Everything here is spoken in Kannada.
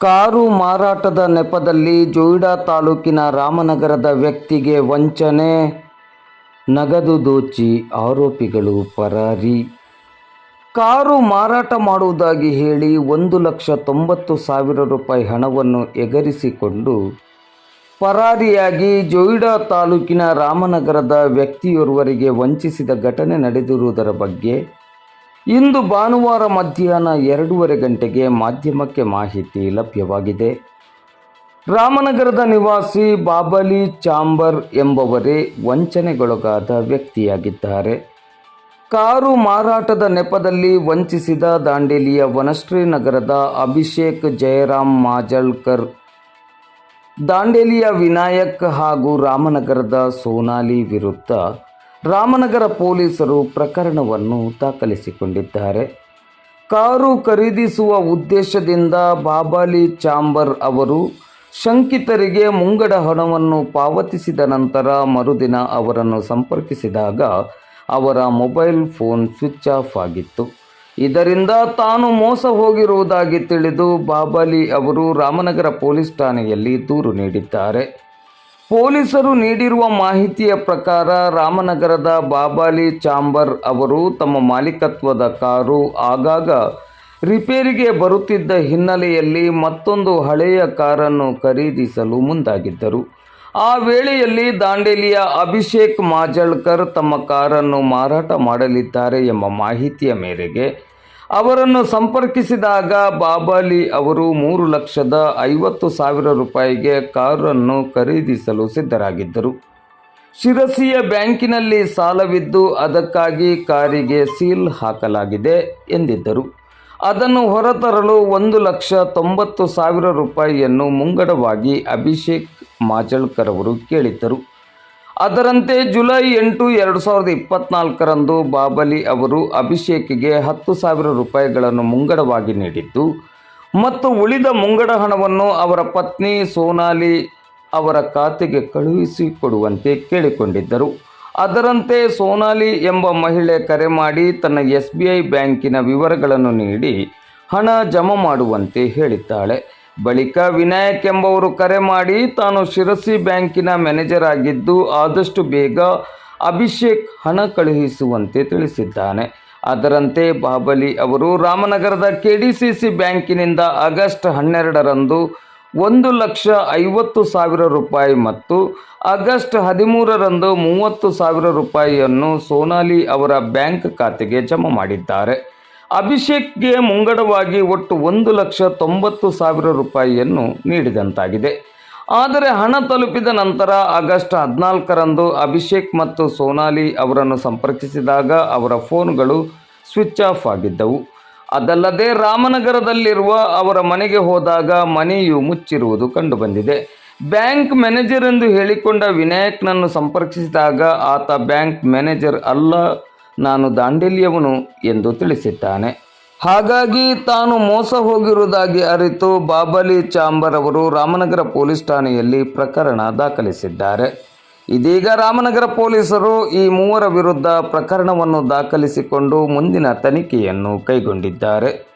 ಕಾರು ಮಾರಾಟದ ನೆಪದಲ್ಲಿ ಜೋಯಿಡಾ ತಾಲೂಕಿನ ರಾಮನಗರದ ವ್ಯಕ್ತಿಗೆ ವಂಚನೆ, ನಗದು ದೋಚಿ, ಆರೋಪಿಗಳು ಪರಾರಿ. ಕಾರು ಮಾರಾಟ ಮಾಡುವುದಾಗಿ ಹೇಳಿ ಒಂದು ಲಕ್ಷ ತೊಂಬತ್ತು ಸಾವಿರ ರೂಪಾಯಿ ಹಣವನ್ನು ಎಗರಿಸಿಕೊಂಡು ಪರಾರಿಯಾಗಿ ಜೋಯಿಡಾ ತಾಲೂಕಿನ ರಾಮನಗರದ ವ್ಯಕ್ತಿಯೋರ್ವರಿಗೆ ವಂಚಿಸಿದ ಘಟನೆ ನಡೆದಿರುವುದರ ಬಗ್ಗೆ ಇಂದು ಭಾನುವಾರ ಮಧ್ಯಾಹ್ನ ಎರಡೂವರೆ ಗಂಟೆಗೆ ಮಾಧ್ಯಮಕ್ಕೆ ಮಾಹಿತಿ ಲಭ್ಯವಾಗಿದೆ. ರಾಮನಗರದ ನಿವಾಸಿ ಬಾಬಲಿ ಚಾಂಬರ್ ಎಂಬವರೇ ವಂಚನೆಗೊಳಗಾದ ವ್ಯಕ್ತಿಯಾಗಿದ್ದಾರೆ. ಕಾರು ಮಾರಾಟದ ನೆಪದಲ್ಲಿ ವಂಚಿಸಿದ ದಾಂಡೇಲಿಯ ವನಶ್ರೀ ನಗರದ ಅಭಿಷೇಕ್ ಜಯರಾಮ್ ಮಾಜಳ್ಕರ್, ದಾಂಡೇಲಿಯ ವಿನಾಯಕ್ ಹಾಗೂ ರಾಮನಗರದ ಸೋನಾಲಿ ವಿರುದ್ಧ ರಾಮನಗರ ಪೊಲೀಸರು ಪ್ರಕರಣವನ್ನು ದಾಖಲಿಸಿಕೊಂಡಿದ್ದಾರೆ. ಕಾರು ಖರೀದಿಸುವ ಉದ್ದೇಶದಿಂದ ಬಾಬಾಲಿ ಚಾಂಬರ್ ಅವರು ಶಂಕಿತರಿಗೆ ಮುಂಗಡ ಹಣವನ್ನು ಪಾವತಿಸಿದ ನಂತರ ಮರುದಿನ ಅವರನ್ನು ಸಂಪರ್ಕಿಸಿದಾಗ ಅವರ ಮೊಬೈಲ್ ಫೋನ್ ಸ್ವಿಚ್ ಆಫ್ ಆಗಿತ್ತು. ಇದರಿಂದ ತಾನು ಮೋಸ ಹೋಗಿರುವುದಾಗಿ ತಿಳಿದು ಬಾಬಾಲಿ ಅವರು ರಾಮನಗರ ಪೊಲೀಸ್ ಠಾಣೆಯಲ್ಲಿ ದೂರು ನೀಡಿದ್ದಾರೆ. ಪೊಲೀಸರು ನೀಡಿರುವ ಮಾಹಿತಿಯ ಪ್ರಕಾರ ರಾಮನಗರದ ಬಾಬಾಲಿ ಚಾಂಬರ್ ಅವರು ತಮ್ಮ ಮಾಲೀಕತ್ವದ ಕಾರು ಆಗಾಗ ರಿಪೇರಿಗೆ ಬರುತ್ತಿದ್ದ ಹಿನ್ನೆಲೆಯಲ್ಲಿ ಮತ್ತೊಂದು ಹಳೆಯ ಕಾರನ್ನು ಖರೀದಿಸಲು ಮುಂದಾಗಿದ್ದರು. ಆ ವೇಳೆಯಲ್ಲಿ ದಾಂಡೇಲಿಯ ಅಭಿಷೇಕ್ ಮಾಜಳ್ಕರ್ ತಮ್ಮ ಕಾರನ್ನು ಮಾರಾಟ ಮಾಡಲಿದ್ದಾರೆ ಎಂಬ ಮಾಹಿತಿಯ ಮೇರೆಗೆ ಅವರನ್ನು ಸಂಪರ್ಕಿಸಿದಾಗ ಬಾಬಾಲಿ ಅವರು ಮೂರು ಲಕ್ಷದ ಐವತ್ತು ಸಾವಿರ ರೂಪಾಯಿಗೆ ಕಾರನ್ನು ಖರೀದಿಸಲು ಸಿದ್ಧರಾಗಿದ್ದರು. ಶಿರಸಿಯ ಬ್ಯಾಂಕಿನಲ್ಲಿ ಸಾಲವಿದ್ದು ಅದಕ್ಕಾಗಿ ಕಾರಿಗೆ ಸೀಲ್ ಹಾಕಲಾಗಿದೆ ಎಂದಿದ್ದರು. ಅದನ್ನು ಹೊರತರಲು ಒಂದು ಲಕ್ಷ ತೊಂಬತ್ತು ಸಾವಿರ ರೂಪಾಯಿಯನ್ನು ಮುಂಗಡವಾಗಿ ಅಭಿಷೇಕ್ ಮಾಜಳ್ಕರ್ ಅವರು ಕೇಳಿದ್ದರು. ಅದರಂತೆ ಜುಲೈ ಎಂಟು ಎರಡು ಸಾವಿರದ ಇಪ್ಪತ್ನಾಲ್ಕರಂದು ಬಾಬಲಿ ಅವರು ಅಭಿಷೇಕ್ಗೆ ಹತ್ತು ಸಾವಿರ ರೂಪಾಯಿಗಳನ್ನು ಮುಂಗಡವಾಗಿ ನೀಡಿದ್ದು, ಮತ್ತು ಉಳಿದ ಮುಂಗಡ ಹಣವನ್ನು ಅವರ ಪತ್ನಿ ಸೋನಾಲಿ ಅವರ ಖಾತೆಗೆ ಕಳುಹಿಸಿಕೊಡುವಂತೆ ಕೇಳಿಕೊಂಡಿದ್ದರು. ಅದರಂತೆ ಸೋನಾಲಿ ಎಂಬ ಮಹಿಳೆ ಕರೆ ಮಾಡಿ ತನ್ನ ಎಸ್ ಬಿ ಐ ಬ್ಯಾಂಕಿನ ವಿವರಗಳನ್ನು ನೀಡಿ ಹಣ ಜಮಾ ಮಾಡುವಂತೆ ಹೇಳಿದ್ದಾಳೆ. ಬಳಿಕ ವಿನಾಯಕ್ ಎಂಬವರು ಕರೆ ಮಾಡಿ ತಾನು ಶಿರಸಿ ಬ್ಯಾಂಕಿನ ಮ್ಯಾನೇಜರ್ ಆಗಿದ್ದು ಆದಷ್ಟು ಬೇಗ ಅಭಿಷೇಕ್ ಹಣ ಕಳುಹಿಸುವಂತೆ ತಿಳಿಸಿದ್ದಾನೆ. ಅದರಂತೆ ಬಾಬಲಿ ಅವರು ರಾಮನಗರದ ಕೆಡಿಸಿಸಿ ಬ್ಯಾಂಕಿನಿಂದ ಆಗಸ್ಟ್ ಹನ್ನೆರಡರಂದು ಒಂದು ಲಕ್ಷ ಐವತ್ತು ಸಾವಿರ ರೂಪಾಯಿ ಮತ್ತು ಆಗಸ್ಟ್ ಹದಿಮೂರರಂದು ಮೂವತ್ತು ಸಾವಿರ ರೂಪಾಯಿಯನ್ನು ಸೋನಾಲಿ ಅವರ ಬ್ಯಾಂಕ್ ಖಾತೆಗೆ ಜಮಾ ಮಾಡಿದ್ದಾರೆ. ಅಭಿಷೇಕ್ಗೆ ಮುಂಗಡವಾಗಿ ಒಟ್ಟು ಒಂದು ಲಕ್ಷ ತೊಂಬತ್ತು ಸಾವಿರ ರೂಪಾಯಿಯನ್ನು ನೀಡಿದಂತಾಗಿದೆ. ಆದರೆ ಹಣ ತಲುಪಿದ ನಂತರ ಆಗಸ್ಟ್ ಹದಿನಾಲ್ಕರಂದು ಅಭಿಷೇಕ್ ಮತ್ತು ಸೋನಾಲಿ ಅವರನ್ನು ಸಂಪರ್ಕಿಸಿದಾಗ ಅವರ ಫೋನ್ಗಳು ಸ್ವಿಚ್ ಆಫ್ ಆಗಿದ್ದವು. ಅದಲ್ಲದೆ ರಾಮನಗರದಲ್ಲಿರುವ ಅವರ ಮನೆಗೆ ಹೋದಾಗ ಮನೆಯು ಮುಚ್ಚಿರುವುದು ಕಂಡುಬಂದಿದೆ. ಬ್ಯಾಂಕ್ ಮ್ಯಾನೇಜರ್ ಎಂದು ಹೇಳಿಕೊಂಡ ವಿನಾಯಕ್ನನ್ನು ಸಂಪರ್ಕಿಸಿದಾಗ ಆತ ಬ್ಯಾಂಕ್ ಮ್ಯಾನೇಜರ್ ಅಲ್ಲ ನಾನು ದಾಂಡೇಲಿಯವನು ಎಂದು ತಿಳಿಸಿದ್ದಾನೆ. ಹಾಗಾಗಿ ತಾನು ಮೋಸ ಹೋಗಿರುವುದಾಗಿ ಅರಿತು ಬಾಬಲಿ ಚಾಂಬರ್ ಅವರು ರಾಮನಗರ ಪೊಲೀಸ್ ಠಾಣೆಯಲ್ಲಿ ಪ್ರಕರಣ ದಾಖಲಿಸಿದ್ದಾರೆ. ಇದೀಗ ರಾಮನಗರ ಪೊಲೀಸರು ಈ ಮೂವರ ವಿರುದ್ಧ ಪ್ರಕರಣವನ್ನು ದಾಖಲಿಸಿಕೊಂಡು ಮುಂದಿನ ತನಿಖೆಯನ್ನು ಕೈಗೊಂಡಿದ್ದಾರೆ.